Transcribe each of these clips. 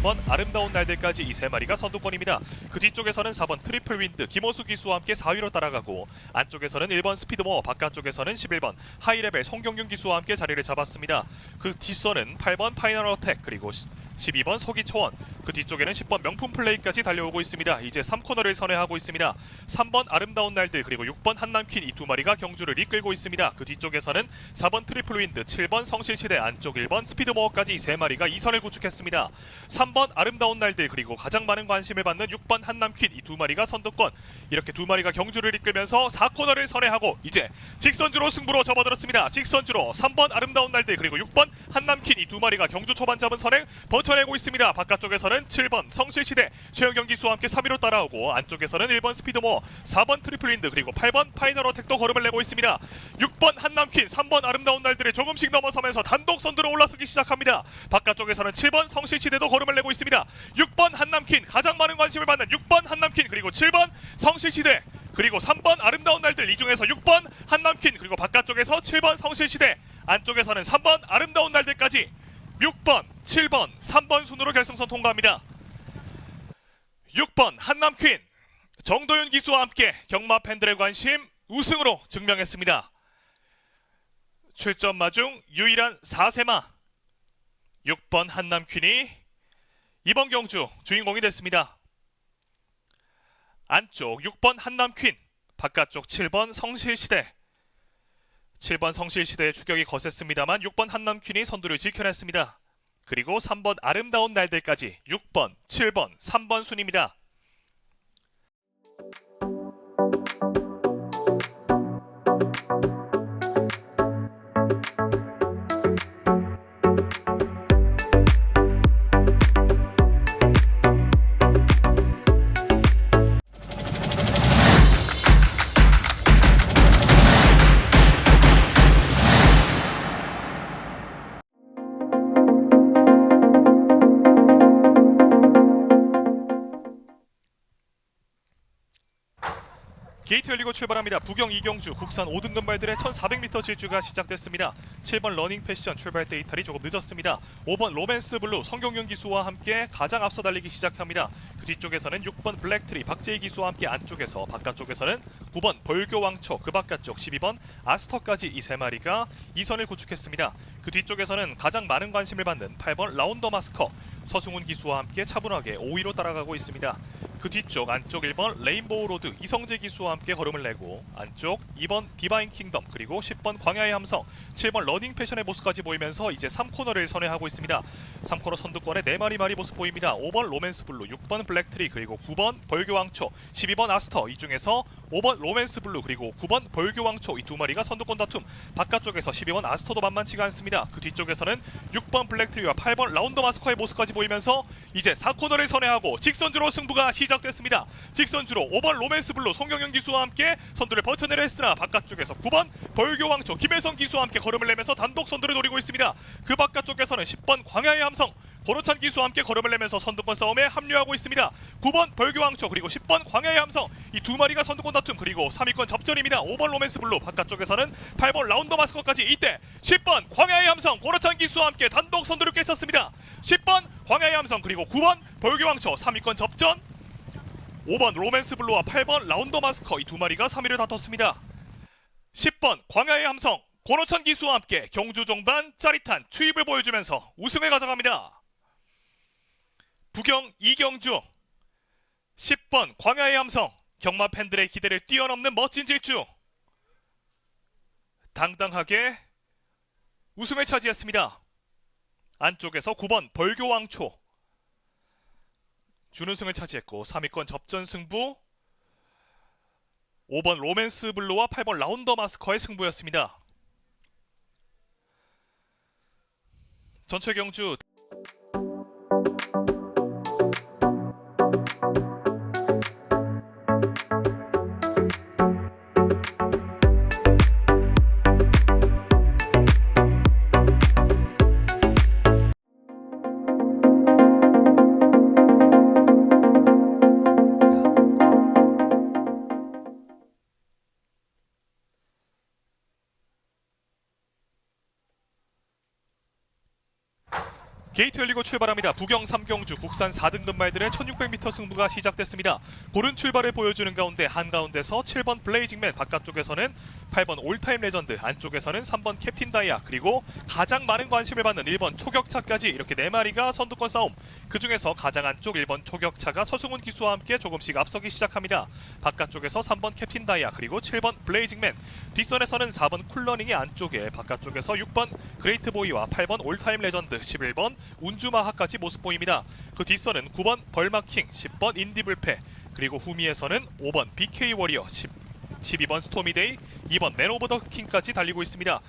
3번 아름다운 날들까지 이 세 마리가 선두권입니다. 그 뒤쪽에서는 4번 트리플 윈드 김호수 기수와 함께 4위로 따라가고 안쪽에서는 1번 스피드모 바깥쪽에서는 11번 하이레벨 송경윤 기수와 함께 자리를 잡았습니다. 그 뒷선은 8번 파이널 어택 그리고 12번 서기초원 그 뒤쪽에는 10번 명품 플레이까지 달려오고 있습니다. 이제 3코너를 선회하고 있습니다. 3번 아름다운 날들 그리고 6번 한남퀸 이 두 마리가 경주를 이끌고 있습니다. 그 뒤쪽에서는 4번 트리플 윈드 7번 성실시대 안쪽 1번 스피드모어까지 이세 마리가 2선을 구축했습니다. 3번 아름다운 날들 그리고 가장 많은 관심을 받는 6번 한남퀸 이 두 마리가 선두권 이렇게 두 마리가 경주를 이끌면서 4코너를 선회하고 이제 직선주로 승부로 접어들었습니다. 직선주로 3번 아름다운 날들 그리고 6번 한남퀸 이 두 마리가 경주 초반 잡은 선행 버텨 내고 있습니다. 바깥쪽에서는 7번 성실시대 최영경 기수와 함께 3위로 따라오고 안쪽에서는 1번 스피드모 4번 트리플윈드 그리고 8번 파이널 어택도 걸음을 내고 있습니다. 6번 한남퀸 3번 아름다운 날들을 조금씩 넘어서면서 단독 선두로 올라서기 시작합니다. 바깥쪽에서는 7번 성실시대도 걸음을 내고 있습니다. 6번 한남퀸 가장 많은 관심을 받는 6번 한남퀸 그리고 7번 성실시대 그리고 3번 아름다운 날들 이 중에서 6번 한남퀸 그리고 바깥쪽에서 7번 성실시대 안쪽에서는 3번 아름다운 날들까지 6번, 7번, 3번 순으로 결승선 통과합니다. 6번 한남퀸 정도윤 기수와 함께 경마 팬들의 관심 우승으로 증명했습니다. 출전마 중 유일한 4세마 6번 한남퀸이 이번 경주 주인공이 됐습니다. 안쪽 6번 한남퀸 바깥쪽 7번 성실시대 7번 성실시대의 추격이 거셌습니다만 6번 한남퀸이 선두를 지켜냈습니다. 그리고 3번 아름다운 날들까지 6번, 7번, 3번 순입니다. 열리고 출발합니다. 부경 이경주 국산 5등급 말들의 1400m 질주가 시작됐습니다. 7번 러닝 패션 출발 때 이탈이 조금 늦었습니다. 5번 로맨스 블루 성경윤 기수와 함께 가장 앞서 달리기 시작합니다. 그 뒤쪽에서는 6번 블랙트리 박재희 기수와 함께 안쪽에서 바깥쪽에서는 9번 벌교 왕초 그 바깥쪽 12번 아스터까지 이 세 마리가 2선을 구축했습니다. 그 뒤쪽에서는 가장 많은 관심을 받는 8번 라운더 마스커 서승훈 기수와 함께 차분하게 5위로 따라가고 있습니다. 그 뒤쪽 안쪽 1번 레인보우 로드 이성재 기수와 함께 걸음을 내고 안쪽 2번 디바인 킹덤 그리고 10번 광야의 함성 7번 러닝 패션의 모습까지 보이면서 이제 3코너를 선회하고 있습니다. 3코너 선두권에 4마리 마리 모습 보입니다. 5번 로맨스 블루 6번 블랙트리 그리고 9번 벌교왕초 12번 아스터 이 중에서 5번 로맨스 블루 그리고 9번 벌교왕초 이 두 마리가 선두권 다툼 바깥쪽에서 12번 아스터도 만만치가 않습니다. 그 뒤쪽에서는 6번 블랙트리와 8번 라운더 마스커의 모습까지 보이면서 이제 4코너를 선회하고 직선주로 승부가 시작 됐습니다. 직선주로 5번 로맨스 블루 송경영 기수와 함께 선두를 버텨내려 했으나 바깥쪽에서 9번 벌교왕초 김혜성 기수와 함께 걸음을 내면서 단독 선두를 노리고 있습니다. 그 바깥쪽에서는 10번 광야의 함성 고로찬 기수와 함께 걸음을 내면서 선두권 싸움에 합류하고 있습니다. 9번 벌교왕초 그리고 10번 광야의 함성 이 두 마리가 선두권 다툼 그리고 3위권 접전입니다. 5번 로맨스 블루 바깥쪽에서는 8번 라운더 마스커까지 이때 10번 광야의 함성 고로찬 기수와 함께 단독 선두를 꿰찼습니다. 10번 광야의 함성 그리고 9번 벌교왕초 3위권 접전 5번 로맨스 블루와 8번 라운더 마스커 이 두 마리가 3위를 다퉜습니다. 10번 광야의 함성 권호찬 기수와 함께 경주 종반 짜릿한 투입을 보여주면서 우승을 가져갑니다. 부경 이경주 10번 광야의 함성 경마 팬들의 기대를 뛰어넘는 멋진 질주 당당하게 우승을 차지했습니다. 안쪽에서 9번 벌교왕초 준우승을 차지했고 3위권 접전 승부 5번 로맨스 블루와 8번 라운더 마스커의 승부였습니다. 전체 경주 게이트 열리고 출발합니다. 부경 3경주 국산 4등급 말들의 1600m 승부가 시작됐습니다. 고른 출발을 보여주는 가운데 한가운데서 7번 블레이징맨 바깥쪽에서는 8번 올타임 레전드 안쪽에서는 3번 캡틴 다이아 그리고 가장 많은 관심을 받는 1번 초격차까지 이렇게 4마리가 선두권 싸움 그 중에서 가장 안쪽 1번 초격차가 서승훈 기수와 함께 조금씩 앞서기 시작합니다. 바깥쪽에서 3번 캡틴 다이아 그리고 7번 블레이징맨 뒷선에서는 4번 쿨러닝이 안쪽에 바깥쪽에서 6번 그레이트 보이와 8번 올타임 레전드 11번 운주마하까지 모습 보입니다. 그 뒷선은 9번 벌마킹 10번 인디불패 그리고 후미에서는 5번 BK 워리어 10, 12번 스토미데이 2번 맨 오브 더 킹까지 달리고 있습니다.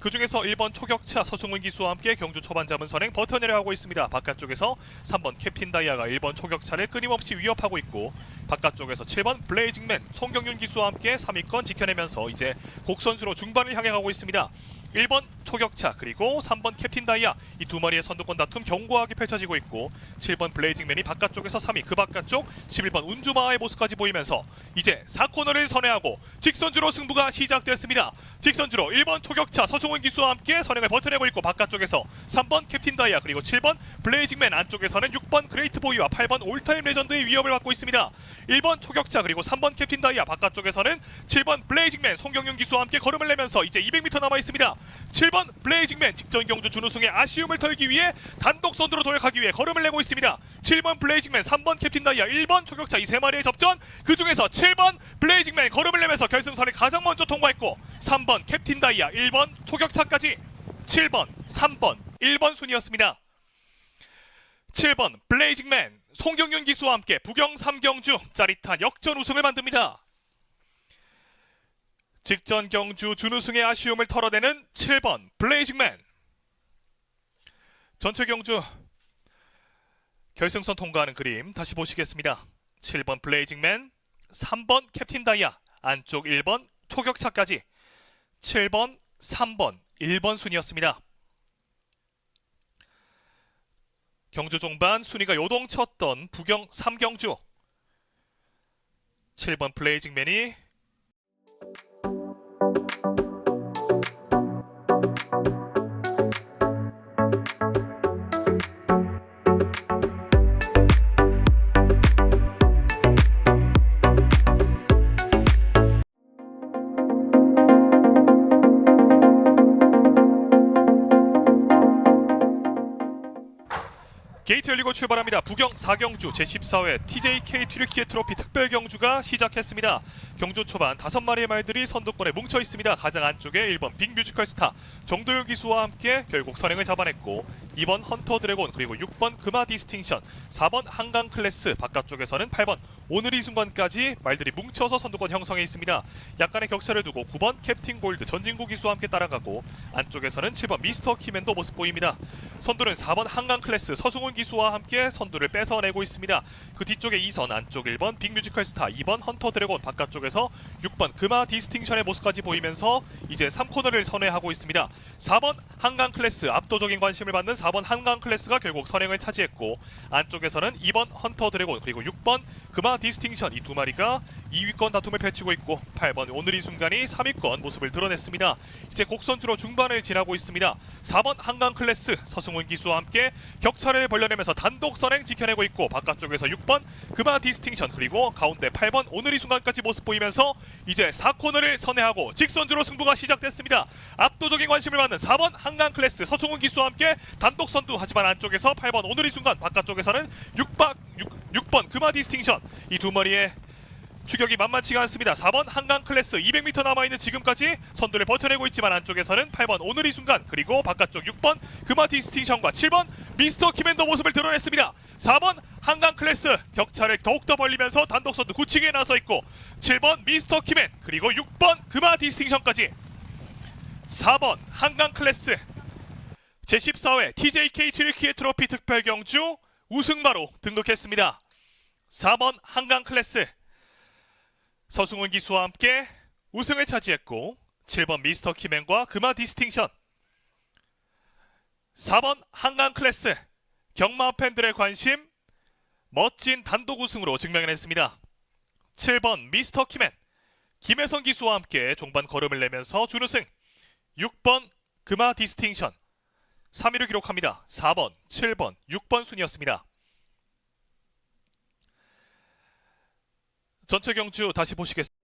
그 중에서 1번 초격차 서승훈 기수와 함께 경주 초반 잡은 선행 버텨내려 하고 있습니다. 바깥쪽에서 3번 캡틴 다이아가 1번 초격차를 끊임없이 위협하고 있고 바깥쪽에서 7번 블레이징맨 송경윤 기수와 함께 3위권 지켜내면서 이제 곡선수로 중반을 향해 가고 있습니다. 1번 초격차 그리고 3번 캡틴 다이아 이 두 마리의 선두권 다툼 견고하게 펼쳐지고 있고 7번 블레이징맨이 바깥쪽에서 3위 그 바깥쪽 11번 운주마의 모습까지 보이면서 이제 4코너를 선회하고 직선주로 승부가 시작됐습니다. 직선주로 1번 초격차 서승훈 기수와 함께 선행을 버텨내고 있고 바깥쪽에서 3번 캡틴 다이아 그리고 7번 블레이징맨 안쪽에서는 6번 그레이트 보이와 8번 올타임 레전드의 위협을 받고 있습니다. 1번 초격차 그리고 3번 캡틴 다이아 바깥쪽에서는 7번 블레이징맨 송경윤 기수와 함께 걸음을 내면서 이제 200m 남아 있습니다. 7번 블레이징맨 직전 경주 준우승의 아쉬움을 털기 위해 단독 선두로 도약하기 위해 걸음을 내고 있습니다. 7번 블레이징맨, 3번 캡틴 다이아, 1번 초격차 이세 마리의 접전 그 중에서 7번 블레이징맨 걸음을 내면서 결승선을 가장 먼저 통과했고 3번 캡틴 다이아, 1번 초격차까지 7번, 3번, 1번 순이었습니다. 7번 블레이징맨 송경윤 기수와 함께 부경 3경주 짜릿한 역전 우승을 만듭니다. 직전 경주 준우승의 아쉬움을 털어내는 7번 블레이징맨 전체 경주 결승선 통과하는 그림 다시 보시겠습니다. 7번 블레이징맨 3번 캡틴 다이아 안쪽 1번 초격차까지 7번 3번 1번 순이었습니다. 경주 종반 순위가 요동쳤던 부경 3경주. 7번 블레이징맨이 열리고 출발합니다. 부경 4경주 제14회 TJK 튀르키예 트로피 특별 경주가 시작했습니다. 경주 초반 다섯 마리의 말들이 선두권에 뭉쳐 있습니다. 가장 안쪽에 1번 빅 뮤지컬 스타 정도윤 기수와 함께 결국 선행을 잡아냈고 2번 헌터 드래곤 그리고 6번 금화 디스팅션 4번 한강 클래스 바깥쪽에서는 8번 오늘 이 순간까지 말들이 뭉쳐서 선두권 형성해 있습니다. 약간의 격차를 두고 9번 캡틴 골드 전진구 기수와 함께 따라가고 안쪽에서는 7번 미스터 키맨도 모습 보입니다. 선두는 4번 한강 클래스 서승훈 기수와 함께 선두를 뺏어내고 있습니다. 그 뒤쪽에 2선 안쪽 1번 빅뮤지컬 스타 2번 헌터 드래곤 바깥쪽에서 6번 금화 디스팅션의 모습까지 보이면서 이제 3코너를 선회하고 있습니다. 4번 한강 클래스 압도적인 관심을 받는 4번 한강 클래스가 결국 선행을 차지했고 안쪽에서는 2번 헌터 드래곤 그리고 6번 금화 디스팅션 이 두 마리가 2위권 다툼을 펼치고 있고 8번 오늘 이 순간이 3위권 모습을 드러냈습니다. 이제 곡선주로 중반을 지나고 있습니다. 4번 한강 클래스 서승훈 기수와 함께 격차를 벌려내면서 단독 선행 지켜내고 있고 바깥쪽에서 6번 금화 디스팅션 그리고 가운데 8번 오늘 이 순간까지 모습 보이면서 이제 4코너를 선회하고 직선주로 승부가 시작됐습니다. 압도적인 관심을 받는 4번 한강 클래스 서승훈 기수와 함께 단독 선두 하지만 안쪽에서 8번 오늘 이 순간 바깥쪽에서는 6박 6, 번 금화 디스팅션 이두 마리의 추격이 만만치가 않습니다. 4번 한강 클래스 200m 남아있는 지금까지 선두를 버텨내고 있지만 안쪽에서는 8번 오늘 이 순간 그리고 바깥쪽 6번 금화 디스팅션과 7번 미스터 키맨더 모습을 드러냈습니다. 4번 한강 클래스 격차를 더욱더 벌리면서 단독 선두 굳히게 나서 있고 7번 미스터 키맨 그리고 6번 금화 디스팅션까지 4번 한강 클래스 제14회 TJK 튀르키예 트로피 특별 경주 우승마로 등극했습니다. 4번 한강 클래스 서승훈 기수와 함께 우승을 차지했고 7번 미스터 키맨과 금화 디스팅션 4번 한강 클래스 경마 팬들의 관심 멋진 단독 우승으로 증명해냈습니다. 7번 미스터 키맨 김혜성 기수와 함께 종반 걸음을 내면서 준우승 6번 금화 디스팅션 3위를 기록합니다. 4번, 7번, 6번 순이었습니다. 전체 경주 다시 보시겠습니다.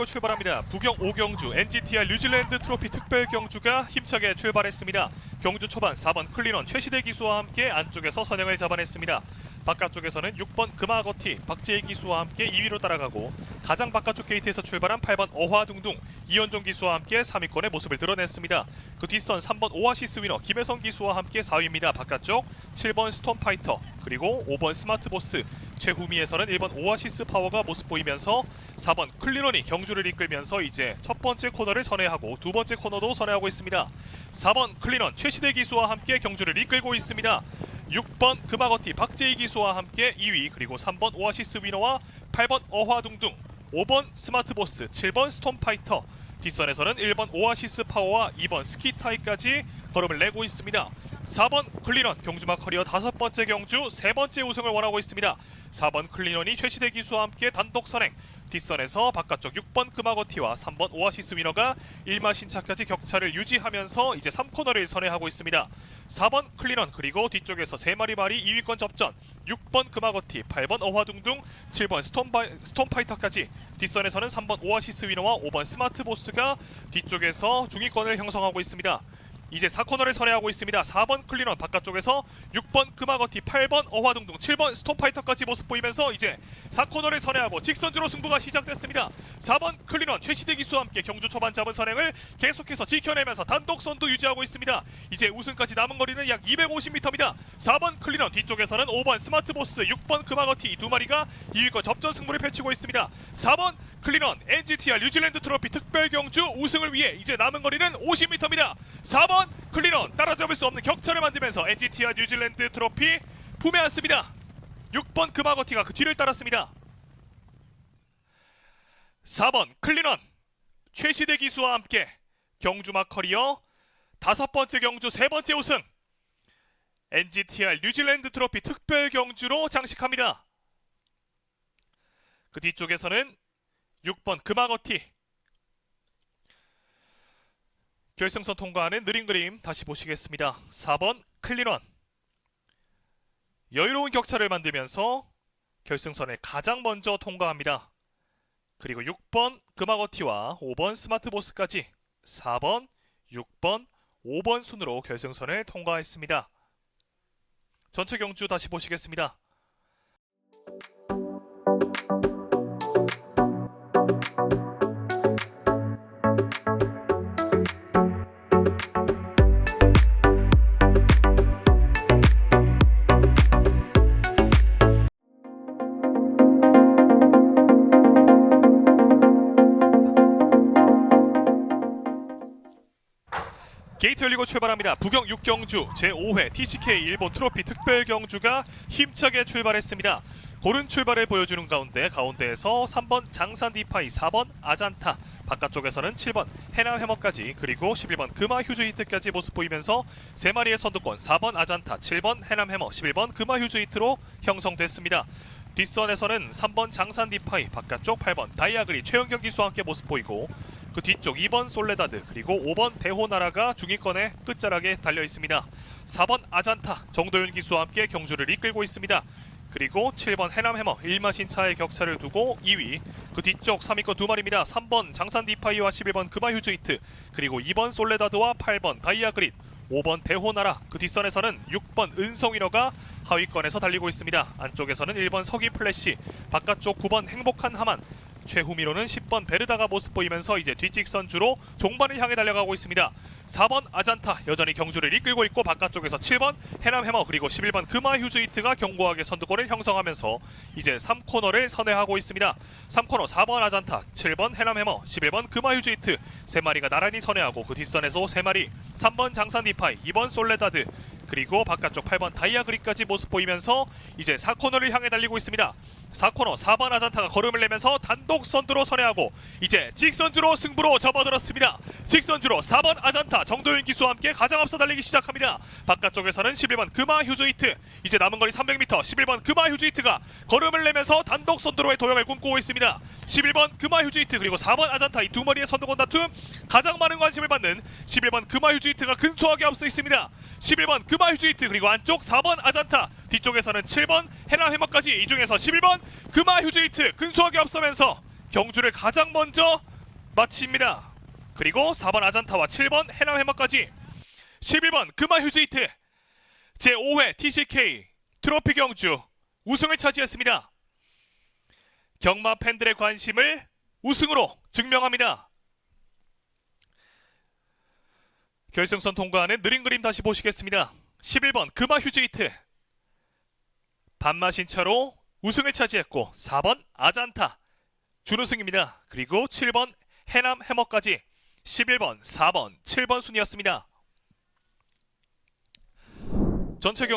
열리고 출발합니다. 부경 5경주 NGTR 뉴질랜드 트로피 특별 경주가 힘차게 출발했습니다. 경주 초반 4번 클리넌 최시대 기수와 함께 안쪽에서 선행을 잡아냈습니다. 바깥쪽에서는 6번 금화거티 박재희 기수와 함께 2위로 따라가고 가장 바깥쪽 게이트에서 출발한 8번 어화둥둥 이현종 기수와 함께 3위권의 모습을 드러냈습니다. 그 뒷선 3번 오아시스 위너 김혜성 기수와 함께 4위입니다. 바깥쪽 7번 스톰파이터 그리고 5번 스마트보스 최후미에서는 1번 오아시스 파워가 모습 보이면서 4번 클리넌이 경주를 이끌면서 이제 첫 번째 코너를 선회하고 두 번째 코너도 선회하고 있습니다. 4번 클리넌 최시대 기수와 함께 경주를 이끌고 있습니다. 6번 금화거티 박재희 기수와 함께 2위 그리고 3번 오아시스 위너와 8번 어화둥둥 5번 스마트보스 7번 스톰파이터 뒷선에서는 1번 오아시스 파워와 2번 스키타이까지 걸음을 내고 있습니다. 4번 클리넌 경주막 커리어 다섯 번째 경주 세 번째 우승을 원하고 있습니다. 4번 클리넌이 최시대 기수와 함께 단독 선행 뒷선에서 바깥쪽 6번 금화거티와 3번 오아시스 위너가 1마 신차까지 격차를 유지하면서 이제 3코너를 선회하고 있습니다. 4번 클리넌 그리고 뒤쪽에서 3마리 말이 2위권 접전 6번 금화거티 8번 어화둥둥 7번 스톰바, 스톰파이터까지 뒷선에서는 3번 오아시스 위너와 5번 스마트보스가 뒤쪽에서 중위권을 형성하고 있습니다. 이제 4코너를 선회하고 있습니다. 4번 클리넌 바깥쪽에서 6번 금화거티, 8번 어화둥둥, 7번 스톰파이터까지 모습 보이면서 이제 4코너를 선회하고 직선주로 승부가 시작됐습니다. 4번 클리넌 최시대 기수와 함께 경주 초반 잡은 선행을 계속해서 지켜내면서 단독 선두 유지하고 있습니다. 이제 우승까지 남은 거리는 약 250m입니다. 4번 클리넌 뒤쪽에서는 5번 스마트보스, 6번 금화거티 두 마리가 2위권 접전 승부를 펼치고 있습니다. 4번 클리넌 NGTR 뉴질랜드 트로피 특별 경주 우승을 위해 이제 남은 거리는 50m입니다. 4번 클리넌 따라잡을 수 없는 격차를 만들면서 NGTR 뉴질랜드 트로피 품에 안습니다. 6번 금화거티가 그 뒤를 따랐습니다. 4번 클리넌 최시대 기수와 함께 경주막 커리어 다섯 번째 경주 세 번째 우승 NGTR 뉴질랜드 트로피 특별 경주로 장식합니다. 그 뒤쪽에서는 6번 금화거티 결승선 통과하는 느린 그림 다시 보시겠습니다. 4번 클리넌 여유로운 격차를 만들면서 결승선에 가장 먼저 통과합니다. 그리고 6번 금화거티와 5번 스마트보스까지 4번, 6번, 5번 순으로 결승선을 통과했습니다. 전체 경주 다시 보시겠습니다. 열리고 출발합니다. 부경 6경주 제5회 TCK 일본 트로피 특별 경주가 힘차게 출발했습니다. 고른 출발을 보여주는 가운데 가운데에서 3번 장산 디파이, 4번 아잔타, 바깥쪽에서는 7번 해남 해머까지 그리고 11번 금화 휴즈 히트까지 모습 보이면서 세 마리의 선두권 4번 아잔타, 7번 해남 해머, 11번 금화 휴즈 히트로 형성됐습니다. 뒷선에서는 3번 장산 디파이, 바깥쪽 8번 다이아그리 최영경 기수와 함께 모습 보이고 그 뒤쪽 2번 솔레다드 그리고 5번 대호나라가 중위권의 끝자락에 달려 있습니다. 4번 아잔타 정도윤 기수와 함께 경주를 이끌고 있습니다. 그리고 7번 해남 해머 1마신차의 격차를 두고 2위 그 뒤쪽 3위권 두 마리입니다. 3번 장산 디파이와 11번 금화휴즈 히트 그리고 2번 솔레다드와 8번 다이아 그린 5번 대호나라 그 뒷선에서는 6번 은성위너가 하위권에서 달리고 있습니다. 안쪽에서는 1번 서기 플래시 바깥쪽 9번 행복한 하만 최후미로는 10번 베르다가 모습 보이면서 이제 뒷직선 주로 종반을 향해 달려가고 있습니다. 4번 아잔타 여전히 경주를 이끌고 있고 바깥쪽에서 7번 해남 해머 그리고 11번 금화 휴즈 히트가 견고하게 선두권을 형성하면서 이제 3코너를 선회하고 있습니다. 3코너 4번 아잔타 7번 해남 해머 11번 금화 휴즈 히트 세 마리가 나란히 선회하고 그 뒷선에서 세 마리 3번 장산 디파이 2번 솔레다드 그리고 바깥쪽 8번 다이아그리까지 모습 보이면서 이제 4코너를 향해 달리고 있습니다. 4코너 4번 아잔타가 걸음을 내면서 단독 선두로 선회하고 이제 직선주로 승부로 접어들었습니다. 직선주로 4번 아잔타 정도윤 기수와 함께 가장 앞서 달리기 시작합니다. 바깥쪽에서는 11번 금화 휴즈이트 이제 남은 거리 300m 11번 금화 휴즈이트가 걸음을 내면서 단독 선두로의 도약을 꿈꾸고 있습니다. 11번 금화 휴즈이트 그리고 4번 아잔타 이 두 마리의 선두권 다툼 가장 많은 관심을 받는 11번 금화 휴즈이트가 근소하게 앞서 있습니다. 11번 금화 휴즈이트 그리고 안쪽 4번 아잔타 뒤쪽에서는 7번 헤나 해머까지 이 중에서 11번 금화 휴즈이트 근소하게 앞서면서 경주를 가장 먼저 마칩니다. 그리고 4번 아잔타와 7번 헤나 해머까지 11번 금화 휴즈이트 제5회 TCK 트로피 경주 우승을 차지했습니다. 경마 팬들의 관심을 우승으로 증명합니다. 결승선 통과하는 느린 그림 다시 보시겠습니다. 11번 금화 휴즈이트 반마신 차로 우승을 차지했고 4번 아잔타 준우승입니다. 그리고 7번 해남 해머까지 11번, 4번, 7번 순이었습니다. 전체 경